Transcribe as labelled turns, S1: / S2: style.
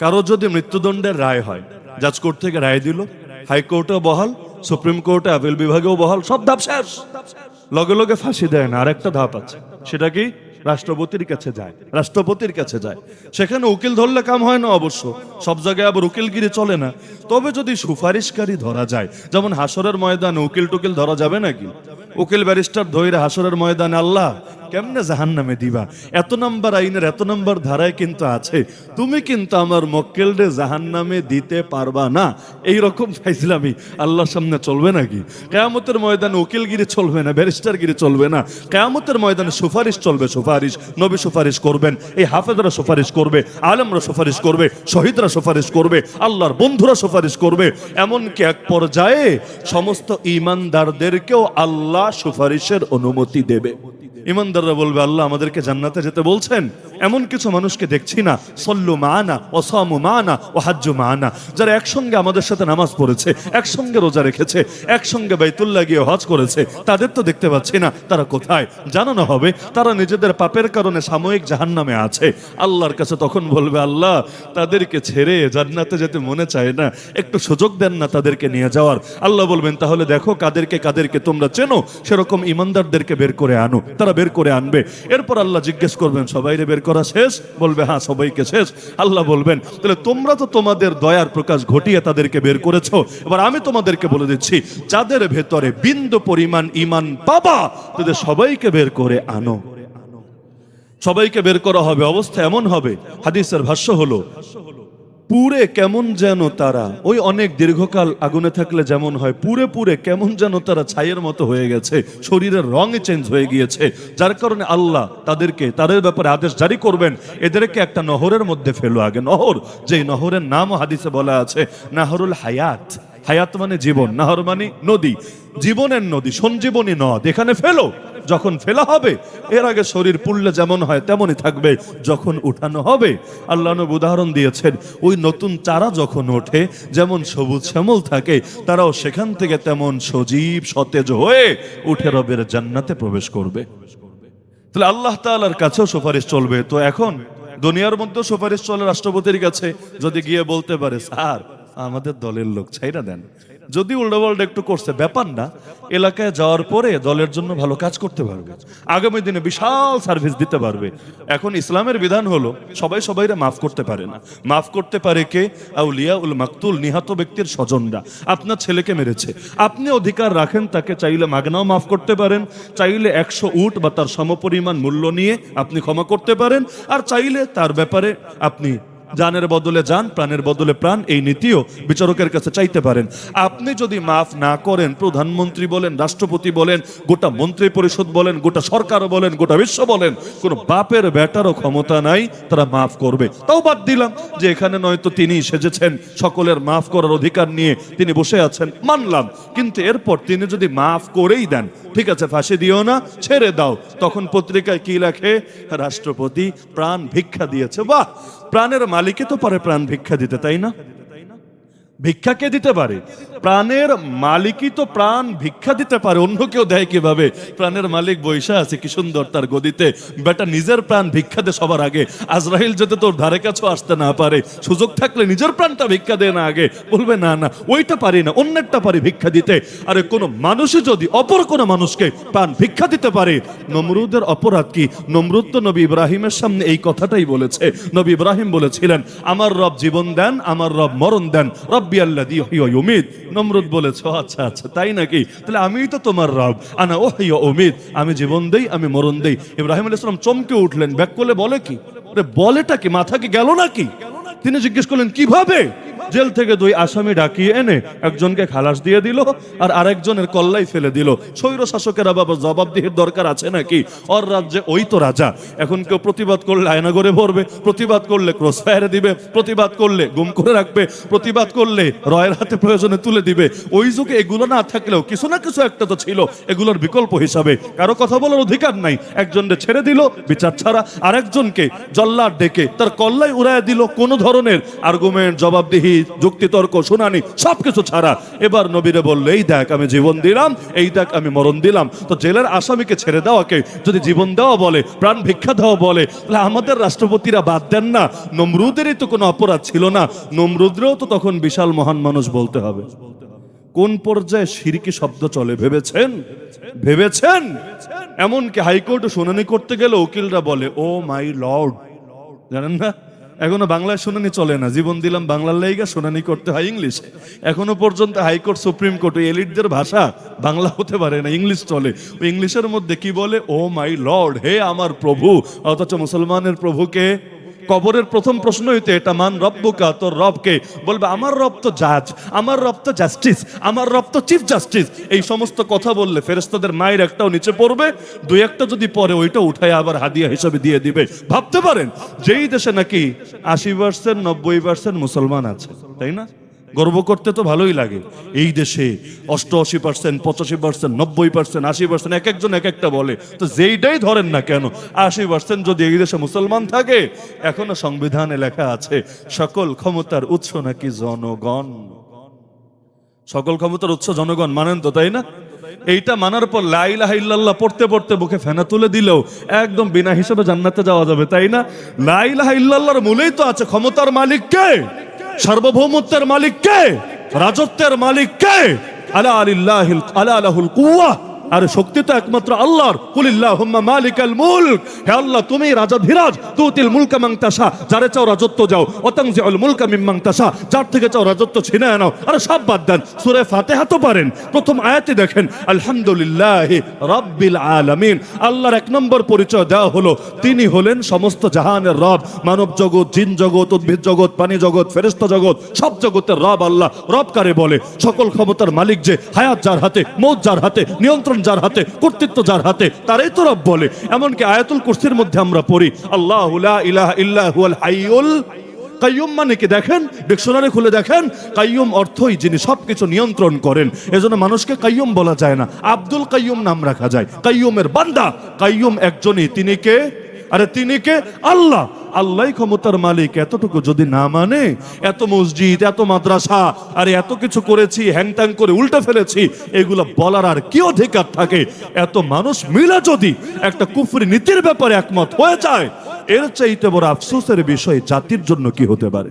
S1: কারও যদি মৃত্যুদণ্ডের রায় হয় জাজ কোর্ট থেকে রায় দিল, হাইকোর্টেও বহাল, সুপ্রিম কোর্টে আপিল বিভাগেও বহাল, সব ধাপ শেষ। লগে লগে ফাঁসি দেয় না, আরেকটা ধাপ আছে। সেটা কি? রাষ্ট্রপতির কাছে যায়, রাষ্ট্রপতির কাছে যায়। সেখানে উকিল ধরলে কাম হয় না অবশ্য, সব জায়গায় আবার উকিলগিরি চলে না। তবে যদি সুপারিশকারী ধরা যায়, যেমন হাসরের ময়দানে উকিল টুকিল ধরা যাবে নাকি? উকিল ব্যারিস্টার ধৈরে হাসরের ময়দানে আল্লাহ কেমনে জাহান নামে দিবা? এত নম্বর আইনের এত নম্বর ধারায় কিন্তু আছে। তুমি কিন্তু আমার মক্কেলরে জাহান নামে দিতে পারবা না। এই রকম ফাইজলামি আল্লাহর সামনে চলবে নাকি? কেয়ামতের ময়দানে উকিলগিরি চলবে না, ব্যারিস্টারগিরি চলবে না। কেয়ামতের ময়দানে সুপারিশ চলবে, সুপারিশ। নবী সুপারিশ করবেন, এই হাফেজরা সুপারিশ করবে, আলমরা সুপারিশ করবে, শহীদরা সুপারিশ করবে, আল্লাহর বন্ধুরা সুপারিশ করবে। এমনকি এক পর্যায়ে সমস্ত ইমানদারদেরকেও আল্লাহ সুপারিশের অনুমতি দেবে। ইমানদাররা বলবে আল্লাহ আমাদেরকে জান্নাতে যেতে বলছেন। এমন কিছু মানুষকে দেখছি না। সল্লু মানা, ওসামু মানা, ও হাজ্জু মানা। যারা একসঙ্গে আমাদের সাথে নামাজ পড়েছে, একসঙ্গে রোজা রেখেছে, একসঙ্গে বাইতুল্লাহ গিয়ে হজ করেছে, তাদের তো দেখতে পাচ্ছি না তারা কোথায়। জানানো হবে, তারা নিজেদের পাপের কারণে সাময়িক জাহান্নামে আছে। আল্লাহর কাছে তখন বলবে, আল্লাহ, তাদেরকে ছেড়ে জান্নাতে যেতে মনে চায় না। একটু সুযোগ দেন না তাদেরকে নিয়ে যাওয়ার। আল্লাহ বলবেন, তাহলে দেখো কাদেরকে কাদেরকে তোমরা চেনো, সেরকম ইমানদারদেরকে বের করে আনো। তারা বের করে আনবে। এরপর আল্লাহ জিজ্ঞেস করবেন, সবাইরে বের করা শেষ, বলবে হ্যাঁ সবাইকে শেষ। আল্লাহ বলবেন, তাহলে তোমরা তো তোমাদের দয়ার প্রকাশ ঘটিয়ে তাদেরকে বের করেছ। এবার আমি তোমাদেরকে বলে দিচ্ছি, যাদের ভেতরে বিন্দু পরিমাণ ইমান পাবা, তাদের সবাইকে বের করে আনো। সবাইকে বের করা হবে, অবস্থা এমন হবে, হাদিসের ভাষ্য হলো পুরে কেমন যেন তারা, ওই অনেক দীর্ঘকাল আগুনে থাকলে যেমন হয়, পুরে পুরে কেমন যেন তারা ছাইয়ের মতো হয়ে গেছে, শরীরের রঙে চেঞ্জ হয়ে গিয়েছে। যার কারণে আল্লাহ তাদেরকে, তাদের ব্যাপারে আদেশ জারি করবেন। এদেরকে একটা নহরের মধ্যে ফেলো। আগে নহর, যেই নহরের নাম হাদিসে বলা আছে, নাহরুল হায়াত। হায়াত মানে জীবন, নাহর মানে নদী। জীবনের নদী, সঞ্জীবনী নদ, এখানে ফেলো। যখন ফেলা হবে, এর আগে শরীর পুড়লে যেমন হয় তেমনই থাকবে যখন উঠানো হবে। আল্লাহ নবী উদাহরণ দিয়েছেন, ওই নতুন চারা যখন ওঠে, যেমন সবুজ শ্যামল থাকে, তারাও সেখান থেকে তেমন সজীব, সতেজ হয়ে উঠে রবের জান্নাতে প্রবেশ করবে। তাহলে আল্লাহ তাআলার কাছেও সুপারিশ চলবে। তো এখন দুনিয়ার মধ্যে সুপারিশ চলে রাষ্ট্রপতির কাছে। যদি গিয়ে বলতে পারে, স্যার, আমাদের দলের লোক ছাইরা দেন। যদি উল্টাপাল্টা একটু করছে, ব্যাপার না, এলাকায় যাওয়ার পরে দলের জন্য ভালো কাজ করতে পারবে। আগামী দিনে বিশাল সার্ভিস দিতে পারবে। এখন ইসলামের বিধান হলো, সবাই সবাইরে মাফ করতে পারে না। মাফ করতে পারে কে? আউলিয়া উল মাকতুল, নিহত ব্যক্তির স্বজনরা। আপনার ছেলেকে মেরেছে। আপনি অধিকার রাখেন, তাকে চাইলে মাগনাও মাফ করতে পারেন, চাইলে একশো উট বা তার সমপরিমাণ মূল্য নিয়ে আপনি ক্ষমা করতে পারেন, আর চাইলে তার ব্যাপারে আপনি জানের বদলে যান, প্রাণের বদলে প্রাণ, এই নীতিও বিচারকের কাছে চাইতে পারেন। আপনি যদি মাফ না করেন, প্রধানমন্ত্রী বলেন, রাষ্ট্রপতি বলেন, গোটা মন্ত্রী পরিষদ বলেন, গোটা সরকার বলেন, গোটা বিশ্ব বলেন, কোন বাপের বেটারও ক্ষমতা নাই, তারা মাফ করবে। তাও বাদ দিলাম যে এখানে নয়তো তিনি সেজেছেন, সকলের মাফ করার অধিকার নিয়ে তিনি বসে আছেন, মানলাম। কিন্তু এরপর তিনি যদি মাফ করেই দেন, ঠিক আছে, ফাঁসি দিও না, ছেড়ে দাও, তখন পত্রিকায় কি লেখে? রাষ্ট্রপতি প্রাণ ভিক্ষা দিয়েছে, বাহ! প্রাণের মালিকে তো পারে প্রাণ ভিক্ষা দিতে তাই না? ভিক্ষা কে দিতে পারে? প্রাণের মালিকই তো প্রাণ ভিক্ষা দিতে পারে, অন্য কেউ দেয় কীভাবে? প্রাণের মালিক বৈশা আছে, কি সুন্দর তার গদিতে। বেটা, নিজের প্রাণ ভিক্ষা দে সবার আগে। আজরাইল যাতে তোর ধারে কাছেও আসতে না পারে, সুযোগ থাকলে নিজের প্রাণটা ভিক্ষা দে না আগে। বলবে, না না, ওইটা পারি না, অন্যেরটা পারি ভিক্ষা দিতে। আরে, কোনো মানুষই যদি, অপর কোনো মানুষকে প্রাণ ভিক্ষা দিতে পারে, নমরুদের অপরাধ কি? নমরুদ তো নবী ইব্রাহিমের সামনে এই কথাটাই বলেছে। নবী ইব্রাহিম বলেছিলেন, আমার রব জীবন দেন, আমার রব মরণ দেন রব্বি আল্লাহ দি অমিত নমরুদ বলেছ আচ্ছা আচ্ছা তাই নাকি? তাহলে আমিই তো তোমার রব। আনা ও অমিত আমি জীবন দেই, আমি মরণ দেই। ইব্রাহিম আলী সালাম চমকে উঠলেন। ব্যাক করলে বলে কি? বলেটা কি? মাথা কি গেল নাকি? তিনি জিজ্ঞেস করলেন, কীভাবে? জেল থেকে দুই আসামি ডাকিয়ে এনে একজনকে খালাস দিয়ে দিল আর আরেকজনের কল্লাই ফেলে দিল। স্বৈর শাসকের আবার জবাবদিহির দরকার আছে নাকি? ওর রাজ্যে ওই তো রাজা। এখন কেউ প্রতিবাদ করলে আয়নাগরে ভরবে, প্রতিবাদ করলে ক্রস ফায়ারে দিবে, প্রতিবাদ করলে গুম করে রাখবে, প্রতিবাদ করলে রয়ের হাতে প্রয়োজনে তুলে দিবে। ওই যুগে এগুলো না থাকলেও কিছু না কিছু একটা তো ছিল, এগুলোর বিকল্প হিসাবে। কারও কথা বলার অধিকার নাই। একজনকে ছেড়ে দিল, বিচার ছাড়া আরেকজনকে জল্লাদ ডেকে তার কল্লাই উড়ায় দিল। কোনো ধরনের আর্গুমেন্ট জবাবদিহি যুক্তি তর্ক শুনানি, সবকিছু ছাড়া। এবার নবীরে বলল, এই দেখ, আমি জীবন দিলাম, এই দেখ, আমি মরণ দিলাম। তো জেলের আসামিকে ছেড়ে দেওয়াকে যদি জীবন দেওয়া বলে, প্রাণ ভিক্ষা দেওয়া বলে, তাহলে আমাদের রাষ্ট্রপতিরা বাদ দেন না। নমরুদেরই তো কোনো অপরাধ ছিল না। নমরুদরেও তো তখন বিশাল মহান মানুষ বলতে হবে। কোন পর্যায়ে সিরকি শব্দ চলে, ভেবেছেন? ভেবেছেন? এমনকি হাইকোর্টে শুনানি করতে গেলে উকিলরা বলে, ও মাই লর্ড। জানেন না? এখনও বাংলায় শুনানি চলে না। জীবন দিলাম বাংলার লাইগা, শুনানি করতে হয় ইংলিশে। এখনও পর্যন্ত হাইকোর্ট সুপ্রিম কোর্ট, ওই এলিটদের ভাষা বাংলা হতে পারে না, ইংলিশ চলে। ওই ইংলিশের মধ্যে কি বলে, ও মাই লর্ড, হে আমার প্রভু। অথচ মুসলমানের প্রভুকে কবরের প্রথম প্রশ্ন হইতে এটা, মান রব্বুকা? তোর রবকে বলবে, আমার রব তো জাজ, আমার রব তো জাস্টিস, আমার রব তো চিফ জাস্টিস। এই সমস্ত কথা বললে ফেরেস্তাদের মায়ের একটাও নিচে পড়বে, দুই একটা যদি পরে ওইটা উঠায় আবার হাদিয়া হিসাবে দিয়ে দিবে। ভাবতে পারেন, যেই দেশে নাকি আশি পার্সেন্ট নব্বই পার্সেন্ট মুসলমান আছে, তাই না? গর্ব করতে তো ভালোই লাগে। এই দেশে অষ্টআশি পার্সেন্ট পঁচাশি পার্সেন্ট নব্বই পার্সেন্ট আশি পার্সেন্ট এক একজন এক একটা বলে। তো যেইটাই ধরেন না কেন, আশি পার্সেন্ট যদি এই দেশে মুসলমান থাকে, এখনও সংবিধানে লেখা আছে, সকল ক্ষমতার উৎস নাকি জনগণ। সকল ক্ষমতার উৎস জনগণ, মানেন তো, তাই না? এইটা মানার পর লাইলাহ ইল্লাল্লাহ পড়তে পড়তে বুকে ফেনা তুলে দিলেও একদম বিনা হিসেবে জান্নাতে যাওয়া যাবে, তাই না? লাইলাহ ইল্লাল্লাহর মূলেই তো আছে ক্ষমতার মালিক কে সার্বভৌমত্বের মালিক কে? রাজত্বের মালিক কে? আলা আলিল্লাহ আলা আলাহুল কুওয়া। আর শক্তি তো একমাত্র আল্লাহর। কুলিল্লাহুম্মা মালিকাল মুলক। হে আল্লাহ, তুমি রাজাধিরাজ তুতিল মুলকা তাশা যারে চাও রাজত্ব যাও। ওয়াতানজিউল মুলকা মিম্মান তাশা যার থেকে চাও রাজত্ব ছিনে নাও। আরে সব বাদ দেন। সূরা ফাতিহা তো পারেন প্রথম আয়াতে দেখেন, আলহামদুলিল্লাহি রাব্বিল আলামিন। আল্লাহর এক নম্বর পরিচয় দেওয়া হলো, তিনি হলেন সমস্ত জাহানের রব। মানব জগৎ, জিন জগৎ, উদ্ভিদ জগৎ, পানি জগৎ, ফেরেশতা জগৎ, সব জগতের রব আল্লাহ। রব কারে বলে? সকল ক্ষমতার মালিক যে, হায়াত যার হাতে, মৌত যার হাতে, নিয়ন্ত্রণ যার হাতে, কর্তৃত্ব যার হাতে, তারাই তো রব বলে। এমনকি আয়াতুল কুরসির মধ্যে আমরা পড়ি, আল্লাহ ইলাহা ইল্লা হুয়াল হাইয়ুল কাইয়ুম। মানে কি দেখেন? ডিকশনারি খুলে দেখেন, কাইয়ুম অর্থই যিনি সবকিছু নিয়ন্ত্রণ করেন। এজন্য মানুষকে কাইয়ুম বলা যায় না। আব্দুল কাইয়ুম নাম রাখা যায়। কাইয়ুমের বান্দা, কাইয়ুম একজনই। তিনি কে? আরে তিনি কে? আল্লাহ। আল্লাহ ক্ষমতার মালিক। এতটুকু যদি না মানে এত মসজিদ, এত মাদ্রাসা, আর এত কিছু করেছি হ্যাংট্যাং করে উল্টে ফেলেছি, এগুলো বলার আর কি অধিকার থাকে? এত মানুষ মিলে যদি একটা কুফরি নীতির ব্যাপারে একমত হয়ে যায়, এর চাইতে বড় আফসোসের বিষয় জাতির জন্য কি হতে পারে?